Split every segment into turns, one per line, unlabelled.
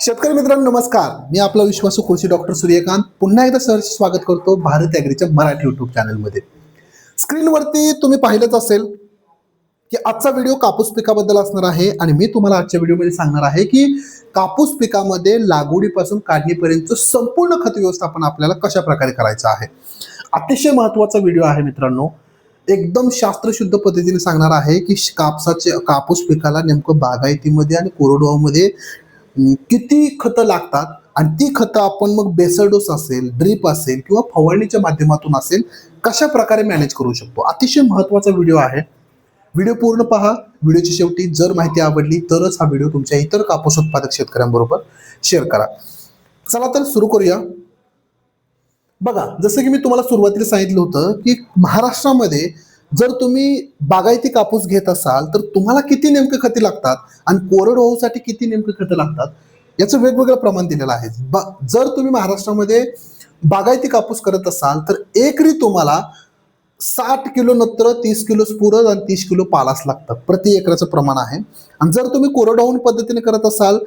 शेतकरी मित्रांनो नमस्कार. मी आपला विश्वासू कृषी डॉक्टर सूर्यकांत. पुन्हा एकदा सहर्ष स्वागत करतो भारत ॲग्रीच्या मराठी युट्यूब चॅनलमध्ये स्क्रीनवरती तुम्ही पाहिलंच असेल की आजचा व्हिडिओ कापूस पिकाबद्दल असणार आहे आणि मी तुम्हाला आजच्या व्हिडिओमध्ये सांगणार आहे की कापूस पिकामध्ये लागवडीपासून काढणीपर्यंत संपूर्ण खत व्यवस्थापन आपल्याला कशा प्रकारे करायचं आहे? अतिशय महत्त्वाचा व्हिडिओ आहे मित्रांनो. एकदम शास्त्रशुद्ध पद्धतीने सांगणार आहे की कापसाचे कापूस पिकाला नेमकं बागायतीमध्ये आणि कोरडवाहूमध्ये किती खतं लागतात आणि ती खतं आपण मग बेसरडोस असेल ड्रीप असेल किंवा फवारणीच्या माध्यमातून असेल कशा प्रकारे मॅनेज करू शकतो? अतिशय महत्त्वाचा व्हिडिओ आहे. व्हिडिओ पूर्ण पहा. व्हिडिओच्या शेवटी जर माहिती आवडली तरच हा व्हिडिओ तुमच्या इतर कापूस उत्पादक शेतकऱ्यांबरोबर शेअर करा. चला तर सुरू करूया. बघा जसं की मी तुम्हाला सुरुवातीला सांगितलं होतं की महाराष्ट्रामध्ये जर तुम्ही बागायती कापूस घेत असाल तर तुम्हाला किती नेमके खते लागतात आणि कोरडवाहूसाठी किती नेमके खतं लागतात याचं वेगवेगळं प्रमाण दिलेलं आहे. जर तुम्ही महाराष्ट्रामध्ये बागायती कापूस करत असाल तर एकरी तुम्हाला साठ किलो नत्र तीस किलो स्फुरद आणि तीस किलो पालास लागतात. प्रति एकराचं प्रमाण आहे. आणि जर तुम्ही कोरडवाहून पद्धतीने करत असाल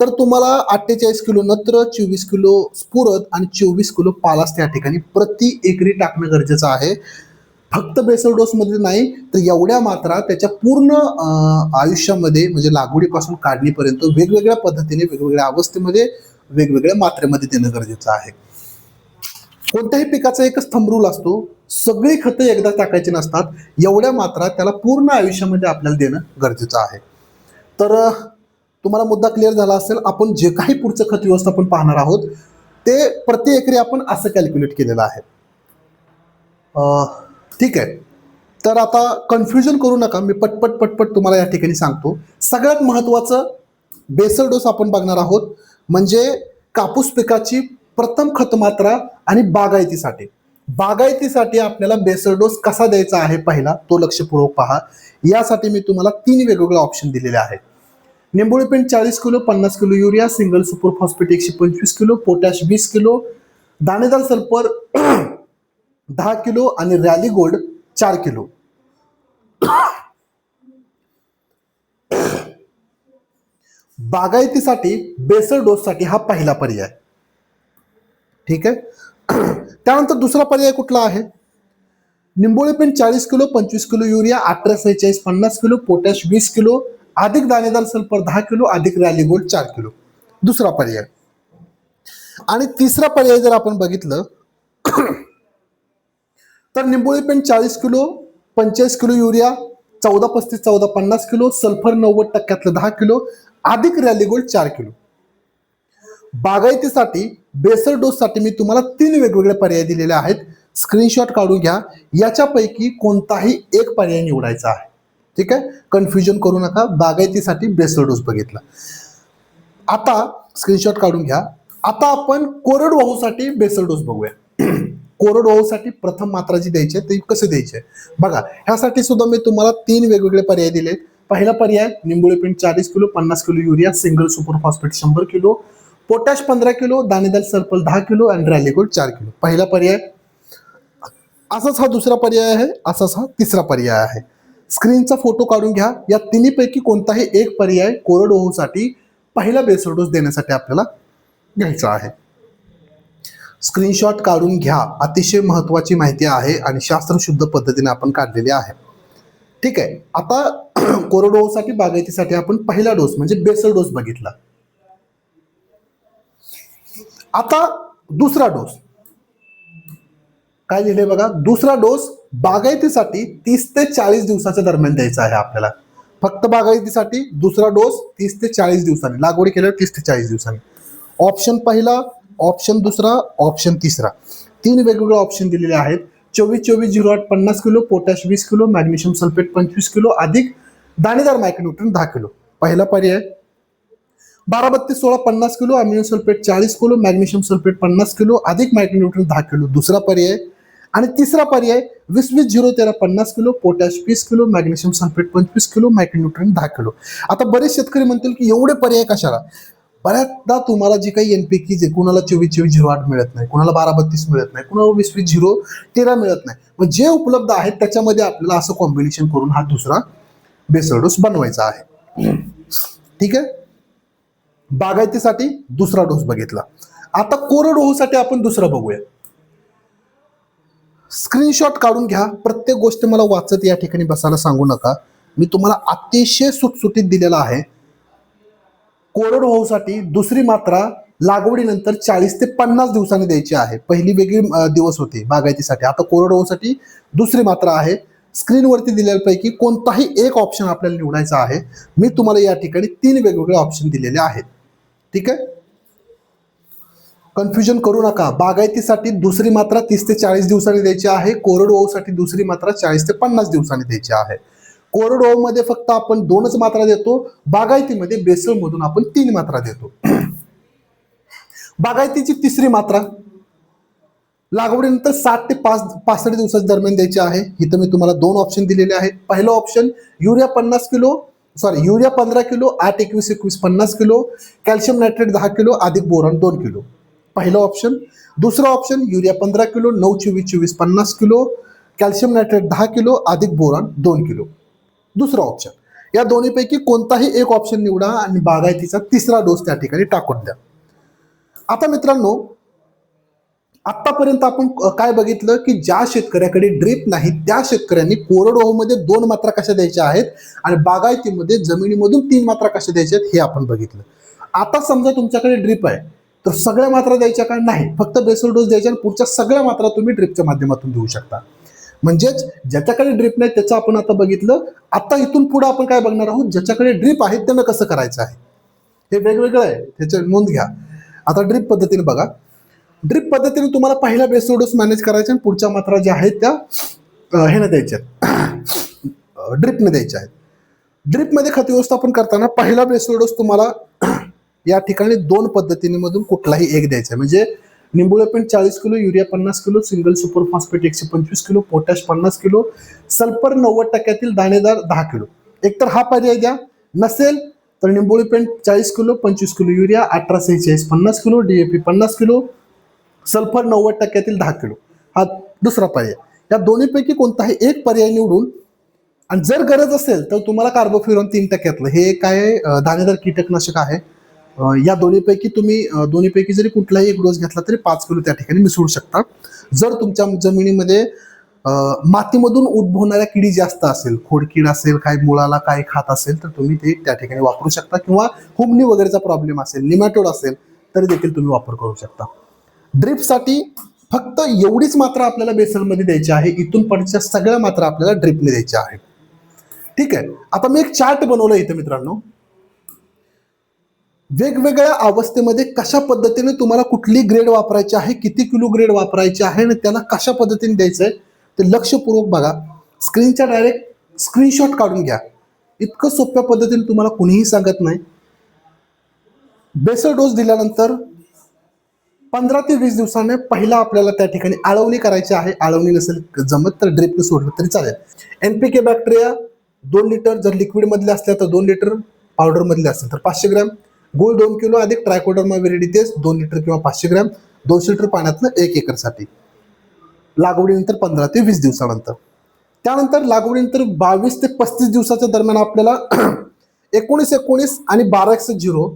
तर तुम्हाला अठ्ठेचाळीस किलो नत्र चोवीस किलो स्फुरद आणि चोवीस किलो पालास त्या ठिकाणी प्रति एकरी टाकणं गरजेचं आहे. फक्त बेसल डोसमध्ये नाही तर एवढ्या मात्रा त्याच्या पूर्ण अं, आयुष्यामध्ये म्हणजे लागवडीपासून काढणीपर्यंत वेगवेगळ्या पद्धतीने वेगवेगळ्या अवस्थेमध्ये वेगवेगळ्या मात्रेमध्ये देणं गरजेचं आहे. कोणत्याही पिकाचा एकच थंबरूल असतो सगळी खतं एकदा टाकायची नसतात एवढ्या मात्रा त्याला पूर्ण आयुष्यामध्ये आपल्याला देणं गरजेचं आहे. तर तुम्हाला मुद्दा क्लिअर झाला असेल आपण जे काही पुढचं खत व्यवस्थापन पाहणार आहोत ते प्रति एकरी आपण असं कॅल्क्युलेट केलेलं आहे. अं, ठीक आहे. तर आता कन्फ्युजन करू नका. मी पटपट पटपट तुम्हाला या ठिकाणी सांगतो. सगळ्यात महत्त्वाचं बेसल डोस आपण बघणार आहोत. म्हणजे कापूस पिकाची प्रथम खत मात्रा आणि बागायतीसाठी. बागायतीसाठी आपल्याला बेसल डोस कसा द्यायचा आहे पहिला तो लक्षपूर्वक पहा. यासाठी मी तुम्हाला तीन वेगवेगळे ऑप्शन दिलेले आहेत. निंबोळी पेंट चाळीस किलो पन्नास kilo urea single super phosphate एकशे पंचवीस किलो पोटॅश वीस किलो दाणेदार सल्फर दहा किलो आणि रॅली गोल्ड चार किलो. बागायतीसाठी बेसर डोससाठी हा पहिला पर्याय. ठीक आहे? त्यानंतर दुसरा पर्याय कुठला आहे? निंबोळी पेंट चाळीस किलो पंचवीस किलो युरिया अठरा सेहेचाळीस पन्नास किलो पोटॅश वीस किलो अधिक दाणेदार सल्फर दहा किलो अधिक रॅली गोल्ड चार किलो. दुसरा पर्याय. आणि तिसरा पर्याय जर आपण बघितलं तर निंबोळी पेंट चाळीस किलो पंचेचाळीस किलो युरिया चौदा पस्तीस चौदा पन्नास किलो सल्फर नव्वद टक्क्यातलं दहा किलो अधिक रॅली गोल्ड चार किलो. बागायतीसाठी बेसर डोससाठी मी तुम्हाला तीन वेगवेगळे पर्याय दिलेले आहेत. स्क्रीनशॉट काढून घ्या. याच्यापैकी कोणताही एक पर्याय निवडायचा आहे. ठीक आहे? कन्फ्युजन करू नका. बागायतीसाठी बेसर डोस बघितला. आता स्क्रीनशॉट काढून घ्या. आता आपण कोरडवाहूसाठी बेसर डोस बघूया. कोरडवाहूसाठी प्रथम मात्रा जी द्यायची आहे, ते कसे द्यायचे बघा ह्यासाठी सुद्धा मी तुम्हाला तीन वेगवेगळे पर्याय दिले पहिला पर्याय निंबोळी पेंट चाळीस किलो पन्नास kilo urea single super phosphate शंभर किलो पोटॅश पंधरा किलो दाणेदार सर्पल दहा किलो आणि रॅलीगोल्ड चार किलो. पहिला पर्याय असाच हा दुसरा पर्याय आहे असाच हा तिसरा पर्याय आहे. स्क्रीनचा फोटो काढून घ्या. या तिन्हीपैकी कोणताही एक पर्याय कोरडवाहूसाठी पहिला बेसल डोस देण्यासाठी आपल्याला घ्यायचा आहे. स्क्रीनशॉट काढून घ्या. अतिशय महत्त्वाची माहिती आहे आणि शास्त्रशुद्ध पद्धतीने आपण काढलेली आहे. ठीक आहे. आता कोरडवाहूसाठी बागायतीसाठी आपण पहिला डोस म्हणजे बेसल डोस बघितला. आता दुसरा डोस काय लिहिले बघा? दुसरा डोस बागायतीसाठी तीस ते चाळीस दिवसाच्या दरम्यान द्यायचा आहे आपल्याला. फक्त बागायतीसाठी दुसरा डोस तीस ते चाळीस दिवसांनी. लागवड केल्यावर तीस ते चाळीस दिवसांनी. ऑप्शन पहिला ऑप्शन दुसरा ऑप्शन तिसरा. तीन वेगवेगळे ऑप्शन दिलेले आहेत. चोवीस चोवीस झिरो आठ पन्नास किलो पोटॅश वीस किलो मॅग्नेशियम सल्फेट पंचवीस किलो अधिक दाणेदार मायक्रोन्यूट्रन दहा किलो. पहिला पर्याय. बारा बत्तीस सोळा पन्नास किलो अमिनियम सल्फेट चाळीस किलो मॅग्नेशियम सल्फेट पन्नास किलो अधिक मायक्रोन्यूट्रन दहा किलो. दुसरा पर्याय. आणि तिसरा पर्याय वीस वीस झिरो तेरा पन्नास किलो पोटॅश वीस किलो मॅग्नेशियम सल्फेट पंचवीस किलो मायक्रोन्यूट्रन दहा किलो. आता बरेच शेतकरी म्हणतील की एवढे पर्याय कशाला? बऱ्याचदा तुम्हाला जी काही एनपीकी जे कुणाला चोवीस चोवीस झिरो आठ मिळत नाही कुणाला बारा बत्तीस मिळत नाही कुणाला वीस वीस झिरो तेरा मिळत नाही. मग जे उपलब्ध आहेत त्याच्यामध्ये आपल्याला असं कॉम्बिनेशन करून हा दुसरा बेसळ डोस बनवायचा आहे. ठीक आहे? बागायतीसाठी दुसरा डोस बघितला. आता कोरडवाहूसाठी आपण दुसरा बघूया. स्क्रीनशॉट काढून घ्या. प्रत्येक गोष्ट मला वाचत या ठिकाणी बसायला सांगू नका. मी तुम्हाला अतिशय सुटसुटीत दिलेला आहे. कोरडवाहूसाठी दुसरी मात्रा लागवडीनंतर चाळीस ते पन्नास दिवसांनी द्यायची आहे. पहिली वेगळी दिवस होती बागायतीसाठी. आता कोरडवाहूसाठी दुसरी मात्रा आहे. स्क्रीनवरती दिलेल्यापैकी कोणताही एक ऑप्शन आपल्याला निवडायचा आहे. मी तुम्हाला या ठिकाणी तीन वेगवेगळे ऑप्शन दिलेले आहेत. ठीक आहे? कन्फ्युजन करू नका. बागायतीसाठी दुसरी मात्रा तीस ते चाळीस दिवसांनी द्यायची आहे. कोरडवाहूसाठी दुसरी मात्रा चाळीस ते पन्नास दिवसांनी द्यायची आहे. कोरडवाहूमध्ये फक्त आपण दोनच मात्रा देतो बागायतीमध्ये बेसळमधून आपण तीन मात्रा देतो. बागायतीची तिसरी मात्रा लागवडीनंतर सात ते पाच पासष्ट दिवसाच्या दरम्यान द्यायची आहे. इथं मी तुम्हाला दोन ऑप्शन दिलेले आहेत. पहिलं ऑप्शन युरिया पन्नास किलो सॉरी युरिया पंधरा किलो आठ एकवीस एकवीस पन्नास किलो कॅल्शियम नायट्रेट दहा किलो अधिक बोरॉन दोन किलो. पहिलं ऑप्शन दुसरं ऑप्शन युरिया पंधरा किलो नऊ चोवीस चोवीस पन्नास किलो कॅल्शियम नायट्रेट दहा किलो अधिक बोरॉन दोन किलो. दुसरं ऑप्शन या दोन्हीपैकी कोणताही एक ऑप्शन निवडा आणि बागायतीचा तिसरा डोस त्या ठिकाणी टाकून द्या. आता मित्रांनो आतापर्यंत आपण काय बघितलं की ज्या शेतकऱ्याकडे ड्रीप नाही त्या शेतकऱ्यांनी कोरडवाहूमध्ये दोन मात्रा कशा द्यायच्या आहेत आणि बागायतीमध्ये जमिनीमधून तीन मात्रा कशा द्यायच्या आहेत हे आपण बघितलं. आता समजा तुमच्याकडे ड्रीप आहे तर सगळ्या मात्रा द्यायच्या का नाही? फक्त बेसल डोस द्यायच्या आणि पुढच्या सगळ्या मात्रा तुम्ही ड्रीपच्या माध्यमातून देऊ शकता. म्हणजेच ज्याच्याकडे ड्रीप नाही त्याचं आपण आता बघितलं आता इथून पुढे आपण काय बघणार आहोत? ज्याच्याकडे ड्रीप आहे त्यानं कसं करायचं आहे? हे वेगवेगळं आहे त्याची नोंद घ्या. आता ड्रीप पद्धतीने बघा. ड्रीप पद्धतीने तुम्हाला पहिला बेसल डोस मॅनेज करायचा आणि पुढच्या मात्रा ज्या आहेत त्या हे ह्यानं द्यायच्या आहेत. ड्रिपने द्यायच्या आहेत. ड्रिपमध्ये खत व्यवस्थापन करताना पहिला बेसल डोस तुम्हाला या ठिकाणी दोन पद्धतीने मधून कुठलाही एक द्यायचा आहे. म्हणजे निंबुळेपेंट चाळीस किलो युरिया पन्नास किलो सिंगल सुपर फॉस्फेट एकशे पंचवीस किलो पोटॅश पन्नास किलो सल्फर नव्वद टक्क्यातील दाणेदार दहा किलो. एकतर हा पर्याय द्या नसेल तर निंबोळी पेंट चाळीस किलो पंचवीस किलो युरिया अठरा सेहेचाळीस पन्नास किलो डीएपी पन्नास किलो सल्फर नव्वद टक्क्यातील दहा किलो. हा दुसरा पर्याय. या दोन्हीपैकी कोणताही एक पर्याय निवडून आणि जर गरज असेल तर तुम्हाला कार्बोफ्युरॉन तीन टक्क्यातलं. हे काय दाणेदार कीटकनाशक आहे. या दोन्हीपैकी तुम्ही दोन्हीपैकी जरी कुठलाही एक डोस घेतला तरी पाच किलो त्या ठिकाणी मिसळू शकता. जर तुमच्या जमिनीमध्ये मातीमधून उद्भवणाऱ्या किडी जास्त असेल खोडकीड असेल काय मुळाला काय खात असेल तर तुम्ही ते त्या ठिकाणी वापरू शकता. किंवा हुमणी वगैरेचा प्रॉब्लेम असेल निमॅटोड असेल तरी देखील तुम्ही वापर करू शकता. ड्रिपसाठी फक्त एवढीच मात्रा आपल्याला बेसलमध्ये द्यायची आहे. इथून पडच्या सगळ्या मात्रा आपल्याला ड्रिपने द्यायच्या आहेत. ठीक आहे. आता मी एक चार्ट बनवलं इथं मित्रांनो. वेगवेगळ्या अवस्थेमध्ये कशा पद्धतीने तुम्हाला कुठली ग्रेड वापरायची आहे किती किलो ग्रेड वापरायची आहे आणि त्याला कशा पद्धतीने द्यायचं आहे ते लक्षपूर्वक बघा. स्क्रीनच्या डायरेक्ट स्क्रीनशॉट काढून घ्या. इतकं सोप्या पद्धतीने तुम्हाला कुणीही सांगत नाही. बेसल डोस दिल्यानंतर पंधरा ते वीस दिवसाने पहिला आपल्याला त्या ठिकाणी आळवणी करायची आहे. आळवणी नसेल जमत तर ड्रिपने सोडलं तरी चालेल. एनपीके बॅक्टेरिया दोन लिटर जर लिक्विडमधले असल्या तर दोन लिटर पावडरमधले असेल तर पाचशे ग्रॅम. गुळ दोन किलो अधिक ट्रायकोडर्मा विरिडितेस दोन लिटर किंवा पाचशे ग्रॅम दोनशे लिटर पाण्यातनं एक एकरसाठी. लागवडीनंतर पंधरा ते वीस दिवसानंतर. त्यानंतर लागवडीनंतर बावीस ते पस्तीस दिवसाच्या दरम्यान आपल्याला एकोणीस एकोणीस आणि बारा एकशे झिरो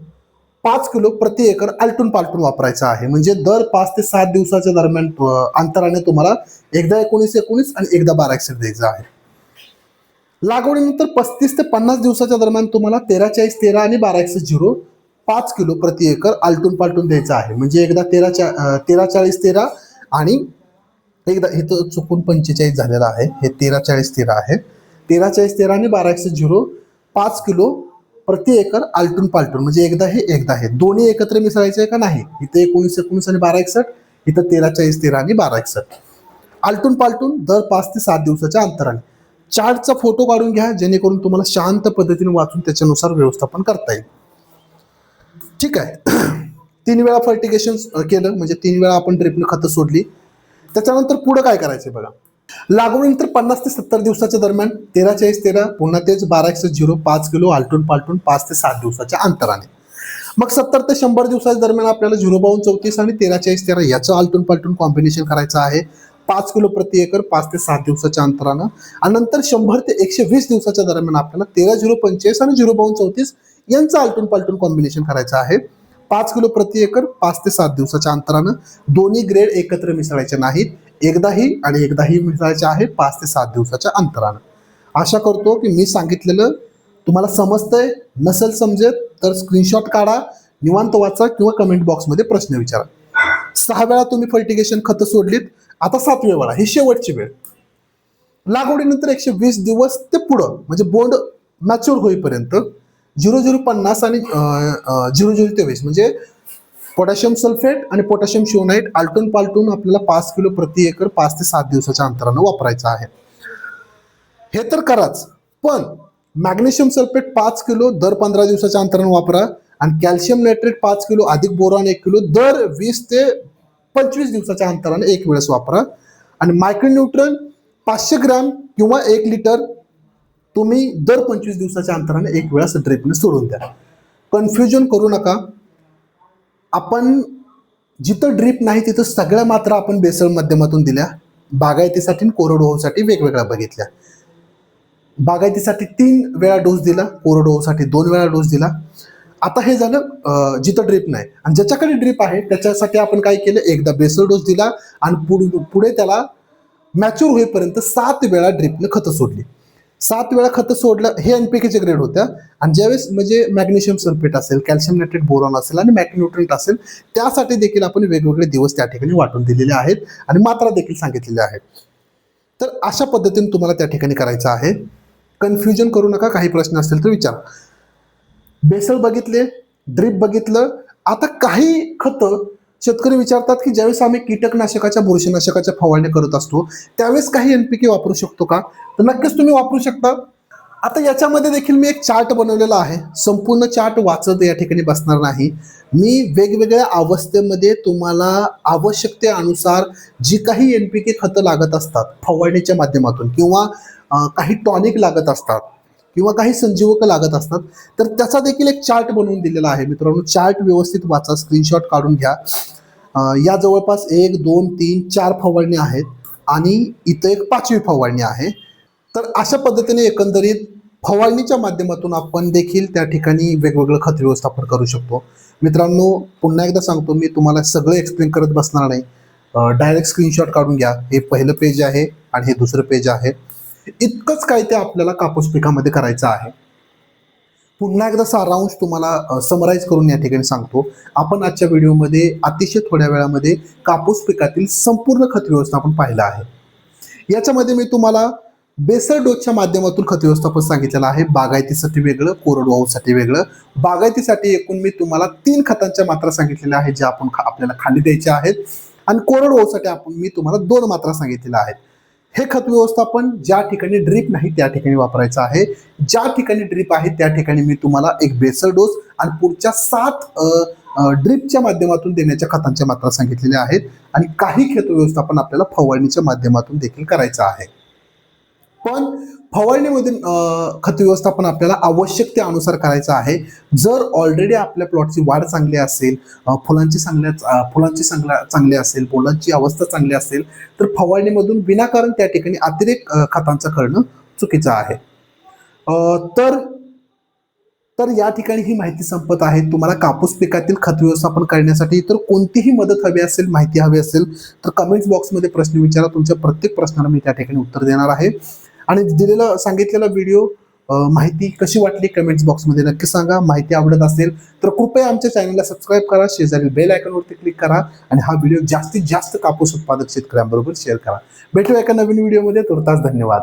पाच किलो प्रति एकर आलटून पालटून वापरायचं आहे. म्हणजे दर पाच ते सात दिवसाच्या दरम्यान अंतराने तुम्हाला एकदा एकोणीस एकोणीस आणि एकदा बारा एकशे द्यायचा आहे. लागवडीनंतर पस्तीस ते पन्नास दिवसाच्या दरम्यान तुम्हाला तेरा चाळीस तेरा आणि बारा एकशे झिरो पाच किलो प्रति एकर आलटून पालटून द्यायचं आहे. म्हणजे एकदा तेरा चा तेरा चाळीस तेरा आणि एकदा इथं चुकून पंचेचाळीस झालेलं आहे. हे तेरा चाळीस तेरा आहे. तेरा चाळीस तेरा आणि बारा एकशे झिरो पाच किलो प्रति एकर आलटून पालटून. म्हणजे एकदा हे एकदा हे. दोन्ही एकत्र मिसळायचे आहे का नाही? इथे एकोणीस एकोणीस आणि बारा एकसठ इथं तेरा चाळीस तेरा आणि बारा एकसठ आलटून पालटून दर पाच ते सात दिवसाच्या अंतराने. चार्टचा फोटो काढून घ्या जेणेकरून तुम्हाला शांत पद्धतीने वाचून त्याच्यानुसार व्यवस्थापन करता येईल. ठीक आहे. तीन वेळा फर्टिगेशन केलं. म्हणजे तीन वेळा आपण ड्रिपनं खतं सोडली. त्याच्यानंतर पुढं काय करायचं बघा. लागवडीनंतर पन्नास ते सत्तर दिवसाच्या दरम्यान तेरा चाळीस तेरा पुन्हा तेच बारा एकशे झिरो पाच किलो आलटून पालटून पाच ते सात दिवसाच्या अंतराने. मग सत्तर ते शंभर दिवसाच्या दरम्यान आपल्याला झिरो बावन्न चौतीस आणि तेरा चाळीस तेरा याचं आलटून पालटून कॉम्बिनेशन करायचं आहे. पाच किलो प्रति एकर पाच ते सात दिवसाच्या अंतरानं. आणि नंतर शंभर ते एकशे वीस दिवसाच्या दरम्यान आपल्याला तेरा झिरो पंचेचाळीस आणि झिरो बावन्न चौतीस यांचं आलटून पालटून कॉम्बिनेशन करायचं आहे. पाच किलो प्रति एकर पाच ते सात दिवसाच्या अंतरानं दोन्ही ग्रेड एकत्र मिसळायचे नाहीत. एकदाही आणि एकदाही मिसळायचे आहे पाच ते सात दिवसाच्या अंतरानं. आशा करतो की मी सांगितलेलं तुम्हाला समजतंय नसेल समजेल तर स्क्रीनशॉट काढा निवांत वाचा किंवा कमेंट बॉक्समध्ये प्रश्न विचारा. सहा वेळा तुम्ही फर्टिगेशन खतं सोडलीत. आता सातवी वेळा ही शेवटची वेळ. लागवडीनंतर एकशे वीस दिवस ते पुढं म्हणजे बोंड मॅच्युअर होईपर्यंत झिरो झिरो पन्नास आणि झिरो झिरो तेवीस म्हणजे पोटॅशियम सल्फेट आणि पोटॅशियम शिवनाईट आलटून पालटून आपल्याला पाच किलो प्रति एकर पाच ते सात दिवसाच्या अंतरानं वापरायचं आहे. हे तर कराच पण मॅग्नेशियम सल्फेट पाच किलो दर पंधरा दिवसाच्या अंतरानं वापरा. आणि कॅल्शियम नायट्रेट पाच किलो अधिक बोरॉन एक किलो दर वीस ते पंचवीस दिवसाच्या अंतराने एक वेळेस वापरा. आणि मायक्रोन्यूट्रन पाचशे ग्रॅम किंवा एक लिटर तुम्ही दर पंचवीस दिवसाच्या अंतराने एक वेळेस ड्रिपने सोडून द्या. कन्फ्युजन करू नका. आपण जिथं ड्रीप नाही तिथं सगळ्या मात्रा आपण बेसळ माध्यमातून दिल्या. बागायतीसाठी आणि कोरडवाहूसाठी वेगवेगळ्या बघितल्या. बागायतीसाठी तीन वेळा डोस दिला कोरडवाहूसाठी दोन वेळा डोस दिला. आता हे झालं जिथं ड्रीप नाही. आणि ज्याच्याकडे ड्रीप आहे त्याच्यासाठी आपण काय केलं? एकदा बेसल डोस दिला आणि पुढे पुढे त्याला मॅच्युअर होईपर्यंत सात वेळा ड्रीपनं खतं सोडली. सात वेळा खतं सोडलं हे एनपीकेचे ग्रेड होत्या. आणि ज्यावेळेस म्हणजे मॅग्नेशियम सल्फेट असेल कॅल्शियम नायट्रेट बोरॉन असेल आणि मॅक्न्युट्रंट असेल त्यासाठी देखील आपण वेगवेगळे दिवस त्या ठिकाणी वाटून दिलेले आहेत आणि मात्रा देखील सांगितलेल्या आहेत तर अशा पद्धतीने तुम्हाला त्या ठिकाणी करायचं आहे. कन्फ्युजन करू नका काही प्रश्न असतील तर विचारा. बेसळ बघितले ड्रीप बघितलं. आता काही खतं शेतकरी विचारतात की ज्यावेळेस आम्ही कीटकनाशकाच्या बुरशीनाशकाच्या फवारणी करत असतो त्यावेळेस काही एनपीके वापरू शकतो का? तर नक्कीच तुम्ही वापरू शकता. आता याच्यामध्ये देखील मी एक चार्ट बनवलेला आहे. संपूर्ण चार्ट वाचत या ठिकाणी बसणार नाही. मी वेगवेगळ्या अवस्थेमध्ये तुम्हाला आवश्यकतेनुसार जी काही एन पी के खतं लागत असतात फवारणीच्या माध्यमातून किंवा काही टॉनिक लागत असतात किंवा काही संजीवक लागत असतात तर त्याचा देखील एक चार्ट बनवून दिलेला आहे. मित्रांनो चार्ट व्यवस्थित वाचा स्क्रीनशॉट काढून घ्या. या जवळपास एक दोन तीन चार फवारणी आहेत आणि इथं एक पाचवी फवारणी आहे. तर अशा पद्धतीने एकंदरीत फवारणीच्या माध्यमातून आपण देखील त्या ठिकाणी वेगवेगळं खत व्यवस्थापन करू शकतो. मित्रांनो पुन्हा एकदा सांगतो मी तुम्हाला सगळं एक्सप्लेन करत बसणार नाही. डायरेक्ट स्क्रीनशॉट काढून घ्या. हे पहिलं पेज आहे आणि हे दुसरं पेज आहे. इतकंच काय ते आपल्याला कापूस पिकामध्ये करायचं आहे. पुन्हा एकदा सारांश तुम्हाला समराईज करून या ठिकाणी सांगतो. आपण आजच्या व्हिडिओमध्ये अतिशय थोड्या वेळामध्ये कापूस पिकातील संपूर्ण खत व्यवस्थापन पाहिलं आहे. याच्यामध्ये मी तुम्हाला बेसर डोसच्या माध्यमातून खत व्यवस्थापन सांगितलेलं आहे. बागायतीसाठी वेगळं कोरडवाहूसाठी वेगळं. बागायतीसाठी एकूण मी तुम्हाला तीन खतांच्या मात्रा सांगितलेल्या आहेत ज्या आपण खा- आपल्याला खाली द्यायच्या आहेत. आणि कोरडवाहूसाठी आपण मी तुम्हाला दोन मात्रा सांगितलेल्या आहेत. हे खत व्यवस्थापन ज्या ठिकाणी ड्रीप नाही त्या ठिकाणी वापरायचं आहे. ज्या ठिकाणी ड्रीप आहे त्या ठिकाणी मी तुम्हाला एक बेसल डोस आणि पुढच्या सात ड्रीपच्या माध्यमातून देण्याच्या खतांच्या मात्रा सांगितलेल्या आहेत. आणि काही खत व्यवस्थापन आपल्याला फवारणीच्या माध्यमातून देखील करायचं आहे. पण फवारणीमधून खत व्यवस्थापन आपल्याला आवश्यकतेनुसार करायचं आहे. जर ऑलरेडी आपल्या प्लॉटची वाढ चांगली असेल फुलांची चांगल्या फुलांची चांगल्या चांगली असेल फुलांची अवस्था चांगली असेल तर फवारणीमधून विनाकारण त्या ठिकाणी अतिरेक खतांचं करणं चुकीचं आहे. तर तर या ठिकाणी ही माहिती संपत आहे. तुम्हाला कापूस पिकातील खत व्यवस्थापन करण्यासाठी इतर कोणतीही मदत हवी असेल माहिती हवी असेल तर कमेंट्स बॉक्समध्ये प्रश्न विचारा. तुमच्या प्रत्येक प्रश्नाला मी त्या ठिकाणी उत्तर देणार आहे. आणि दिलेला सांगितलेला व्हिडिओ माहिती कशी वाटली कमेंट्स बॉक्समध्ये नक्की सांगा. माहिती आवडत असेल तर कृपया आमच्या चॅनलला सबस्क्राईब करा. शेजारील बेल आयकॉनवरती क्लिक करा आणि हा व्हिडिओ जास्तीत जास्त कापूस उत्पादक शेतकऱ्यांबरोबर शेअर करा. भेटू एका नवीन व्हिडिओमध्ये तुर्तास धन्यवाद.